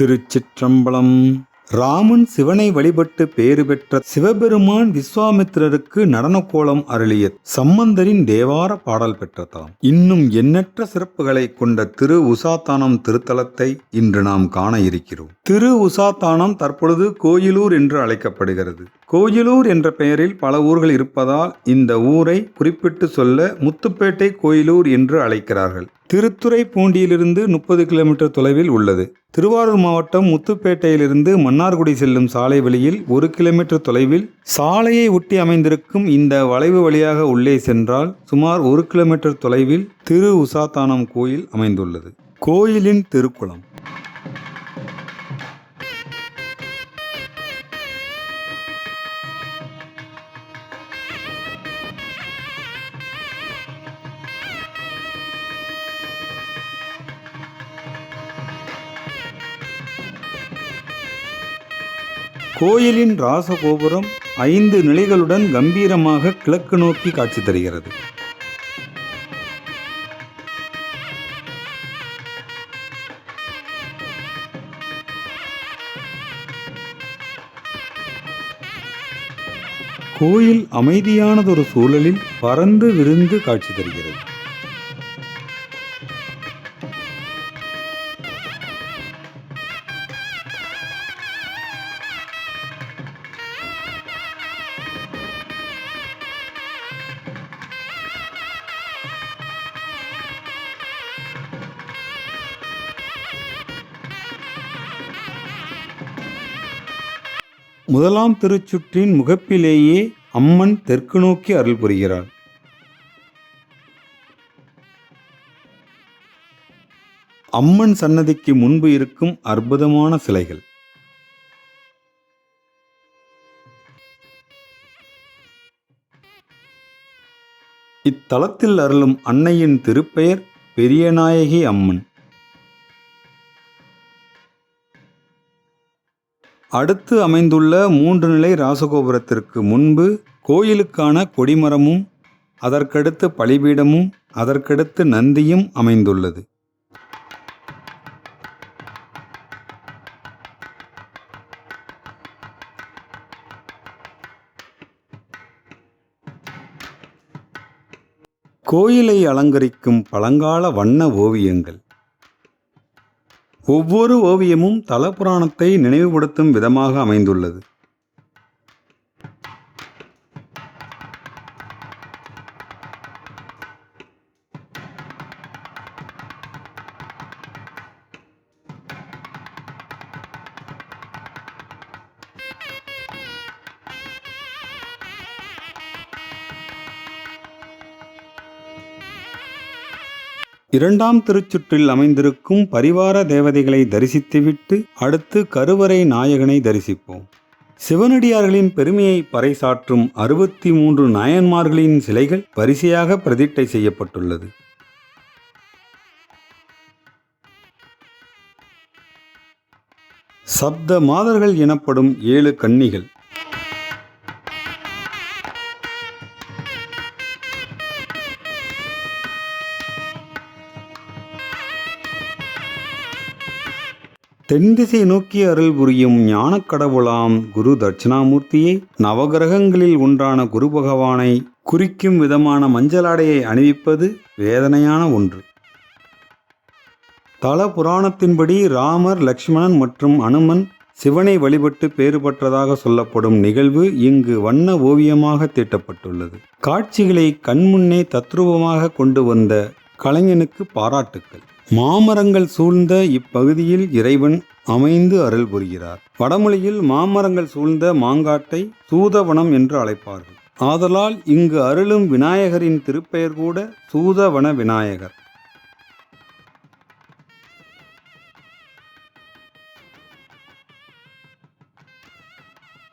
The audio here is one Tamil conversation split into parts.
திருச்சிற்றம்பலம். ராமன் சிவனை வழிபட்டு பேறு பெற்ற சிவபெருமான் விஸ்வாமித்திரருக்கு நடனக்கோலம் அருளிய சம்பந்தரின் தேவார பாடல் பெற்றதாம். இன்னும் எண்ணற்ற சிறப்புகளை கொண்ட திரு உசாத்தானம் திருத்தலத்தை இன்று நாம் காண இருக்கிறோம். திரு உசாத்தானம் தற்பொழுது கோயிலூர் என்று அழைக்கப்படுகிறது. கோயிலூர் என்ற பெயரில் பல ஊர்கள் இருப்பதால் இந்த ஊரை குறிப்பிட்டு சொல்ல முத்துப்பேட்டை கோயிலூர் என்று அழைக்கிறார்கள். திருத்துறை பூண்டியிலிருந்து முப்பது கிலோமீட்டர் தொலைவில் உள்ளது. திருவாரூர் மாவட்டம் முத்துப்பேட்டையிலிருந்து மன்னார்குடி செல்லும் சாலை வழியில் ஒரு கிலோமீட்டர் தொலைவில் சாலையை ஒட்டி அமைந்திருக்கும் இந்த வளைவு வழியாக உள்ளே சென்றால் சுமார் ஒரு கிலோமீட்டர் தொலைவில் திரு உசாத்தானம் கோயில் அமைந்துள்ளது. கோயிலின் திருக்குளம். கோயிலின் ராசகோபுரம் ஐந்து நிலைகளுடன் கம்பீரமாக கிழக்கு நோக்கி காட்சி தருகிறது. கோயில் அமைதியானதொரு சூழலில் பறந்து விருந்து காட்சி தருகிறது. முதலாம் திருச்சுற்றின் முகப்பிலேயே அம்மன் தெற்கு நோக்கி அருள் புரிகிறாள் அம்மன் சன்னதிக்கு முன்பு இருக்கும் அற்புதமான சிலைகள். இத்தலத்தில் அருளும் அன்னையின் திருப்பெயர் பெரியநாயகி அம்மன். அடுத்து அமைந்துள்ள மூன்று நிலை ராசகோபுரத்திற்கு முன்பு கோயிலுக்கான கொடிமரமும் அதற்கடுத்து பலிபீடமும் அதற்கடுத்து நந்தியும் அமைந்துள்ளது. கோயிலை அலங்கரிக்கும் பழங்கால வண்ண ஓவியங்கள். ஒவ்வொரு ஓவியமும் தலபுராணத்தை நினைவுபடுத்தும் விதமாக அமைந்துள்ளது. இரண்டாம் திருச்சுற்றில் அமைந்திருக்கும் பரிவார தேவதைகளை தரிசித்துவிட்டு அடுத்து கருவறை நாயகனை தரிசிப்போம். சிவனடியார்களின் பெருமையை பறைசாற்றும் அறுபத்தி மூன்று நாயன்மார்களின் சிலைகள் வரிசையாக பிரதிட்டை செய்யப்பட்டுள்ளது. சப்த மாதர்கள் எனப்படும் ஏழு கன்னிகள். தென்திசை நோக்கி அருள் புரியும் ஞான கடவுளாம் குரு தட்சிணாமூர்த்தியை. நவகிரகங்களில் ஒன்றான குரு பகவானை குறிக்கும் விதமான மஞ்சளாடையை அணிவிப்பது வேதனையான ஒன்று. தல புராணத்தின்படி ராமர் லக்ஷ்மணன் மற்றும் அனுமன் சிவனை வழிபட்டு பேறு பெற்றதாக சொல்லப்படும் நிகழ்வு இங்கு வண்ண ஓவியமாக தீட்டப்பட்டுள்ளது. காட்சிகளை கண்முன்னே தத்ரூபமாக கொண்டு வந்த கலைஞனுக்கு பாராட்டுக்கள். மாமரங்கள் சூழ்ந்த இப்பகுதியில் இறைவன் அமைந்து அருள் புரிகிறார். வடமொழியில் மாமரங்கள் சூழ்ந்த மாங்காட்டை சூதவனம் என்று அழைப்பார்கள். ஆதலால் இங்கு அருளும் விநாயகரின் திருப்பெயர் கூட சூதவன விநாயகர்.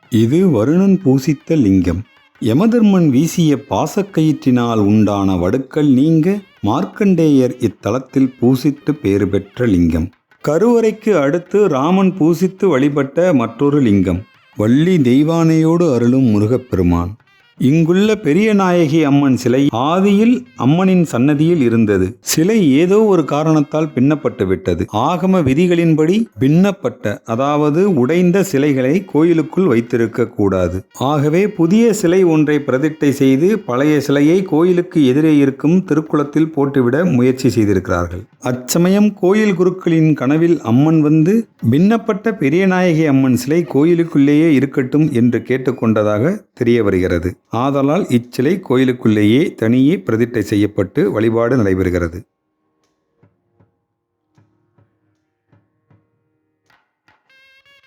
இது வருணன் பூசித்த லிங்கம். யமதர்மன் வீசிய பாசக்கயிற்றினால் உண்டான வடுக்கள் நீங்க மார்க்கண்டேயர் இத்தலத்தில் பூசித்து பேறு பெற்ற லிங்கம். கருவறைக்கு அடுத்து ராமன் பூசித்து வழிபட்ட மற்றொரு லிங்கம். வள்ளி தெய்வானையோடு அருளும் முருகப்பெருமான். இங்குள்ள பெரிய நாயகி அம்மன் சிலை ஆதியில் அம்மனின் சன்னதியில் இருந்தது. சிலை ஏதோ ஒரு காரணத்தால் பின்னப்பட்டு விட்டது. ஆகம விதிகளின்படி பின்னப்பட்ட அதாவது உடைந்த சிலைகளை கோயிலுக்குள் வைத்திருக்க கூடாது. ஆகவே புதிய சிலை ஒன்றை பிரதிட்டை செய்து பழைய சிலையை கோயிலுக்கு எதிரே இருக்கும் திருக்குளத்தில் போட்டுவிட முயற்சி செய்திருக்கிறார்கள். அச்சமயம் கோயில் குருக்களின் கனவில் அம்மன் வந்து பின்னப்பட்ட பெரியநாயகி அம்மன் சிலை கோயிலுக்குள்ளேயே இருக்கட்டும் என்று கேட்டுக்கொண்டதாக தெரிய வருகிறது. ஆதலால் இச்சிலை கோயிலுக்குள்ளேயே தனியே பிரதிட்டை செய்யப்பட்டு வழிபாடு நடைபெறுகிறது.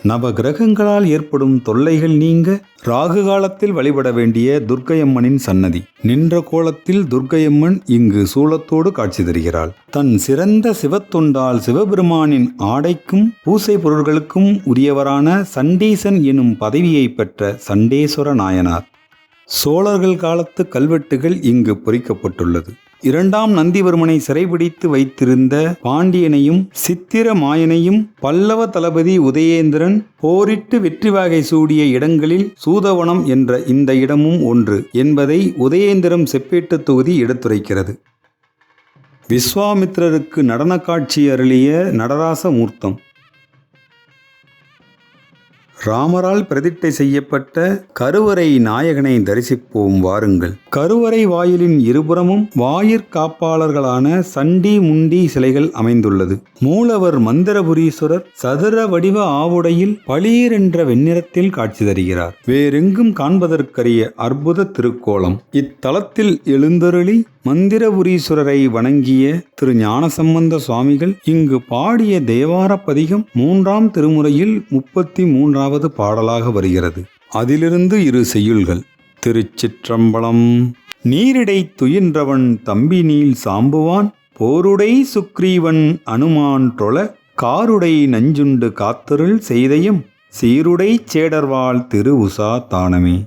நவ கிரகங்களால் ஏற்படும் தொல்லைகள் நீங்க ராகு காலத்தில் வழிபட வேண்டிய துர்க்கையம்மனின் சன்னதி. நின்ற கோலத்தில் துர்க்கையம்மன் இங்கு சூலத்தோடு காட்சி தருகிறாள். தன் சிறந்த சிவத்தொண்டால் சிவபெருமானின் ஆடைக்கும் பூசை பொருள்களுக்கும் உரியவரான சண்டீசன் எனும் பதவியை பெற்ற சண்டேஸ்வர நாயனார். சோழர்கள் காலத்து கல்வெட்டுகள் இங்கு பொறிக்கப்பட்டுள்ளது. இரண்டாம் நந்திவர்மனை சிறைபிடித்து வைத்திருந்த பாண்டியனையும் சித்திர மாயனையும் பல்லவ தளபதி உதயேந்திரன் போரிட்டு வெற்றி வாகை சூடிய இடங்களில் சூதவனம் என்ற இந்த இடமும் ஒன்று என்பதை உதயேந்திரம் செப்பேட்டு தொகுதி எடுத்துரைக்கிறது. விஸ்வாமித்திரருக்கு நடன காட்சி அருளிய நடராச மூர்த்தம். ராமரால் பிரதிட்டை செய்யப்பட்ட கருவறை நாயகனை தரிசிப்போம் வாருங்கள். கருவறை வாயிலின் இருபுறமும் வாயிற் காப்பாளர்களான சண்டி முண்டி சிலைகள் அமைந்துள்ளது. மூலவர் மந்திரபுரீஸ்வரர் சதுர வடிவ ஆவுடையில் பளீர் என்ற வெண்ணிறத்தில் காட்சி தருகிறார். வேறெங்கும் காண்பதற்கரிய அற்புத திருக்கோலம். இத்தலத்தில் எழுந்தருளி மந்திரபுரீஸ்வரரை வணங்கிய திரு ஞானசம்பந்த சுவாமிகள் இங்கு பாடிய தேவார பதிகம் மூன்றாம் திருமுறையில் முப்பத்தி மூன்றாம் மூன்றாவது பாடலாக வருகிறது. அதிலிருந்து இரு செய்யுள்கள். திருச்சிற்றம்பலம். நீரிடை துயின்றவன் தம்பி நீல் சாம்புவான். போருடை சுக்ரீவன் அனுமான் தொழ. காருடை நஞ்சுண்டு காத்தருள் செய்தையும். சீருடை சேடர்வாள் திரு உசா தானமே.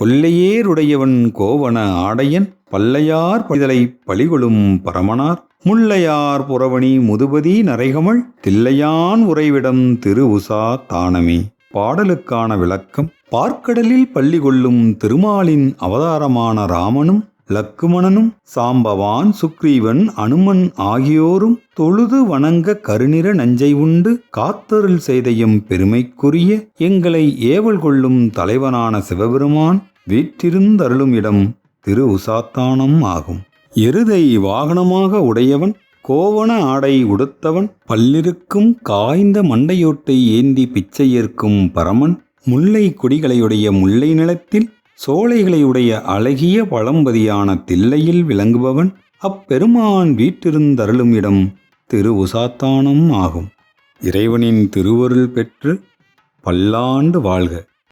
கொல்லையேருடையவன் கோவன ஆடையன். பல்லையார் பழிதலை பழிகொளும் பரமனார். முல்லையார் புறவணி முதுபதி நரைகமள் தில்லையான் உறைவிடம் திரு உசா தானமே. பாடலுக்கான விளக்கம் பார்க்கடலில் பள்ளி கொள்ளும் திருமாலின் அவதாரமான ராமனும் லக்குமணனும் சாம்பவான் சுக்ரீவன் அனுமன் ஆகியோரும் தொழுது வணங்க கருநிற நஞ்சை உண்டு காத்தருள் செய்தையும் பெருமைக்குரிய எங்களை ஏவல் கொள்ளும் தலைவனான சிவபெருமான் வீற்றிருந்தருளும் இடம் திரு உசாத்தானம் ஆகும். எருதை வாகனமாக உடையவன் கோவண ஆடை உடுத்தவன் பல்லிருக்கும் காய்ந்த மண்டையோட்டை ஏந்தி பிச்சை ஏற்கும் பரமன் முல்லை கொடிகளையுடைய முல்லை நிலத்தில் சோலைகளையுடைய அழகிய பழம்பதியான தில்லையில் விளங்குபவன் அப்பெருமான் வீட்டிருந்தருளும் இடம் திரு உசாத்தானம் ஆகும். இறைவனின் திருவருள் பெற்று பல்லாண்டு வாழ்க.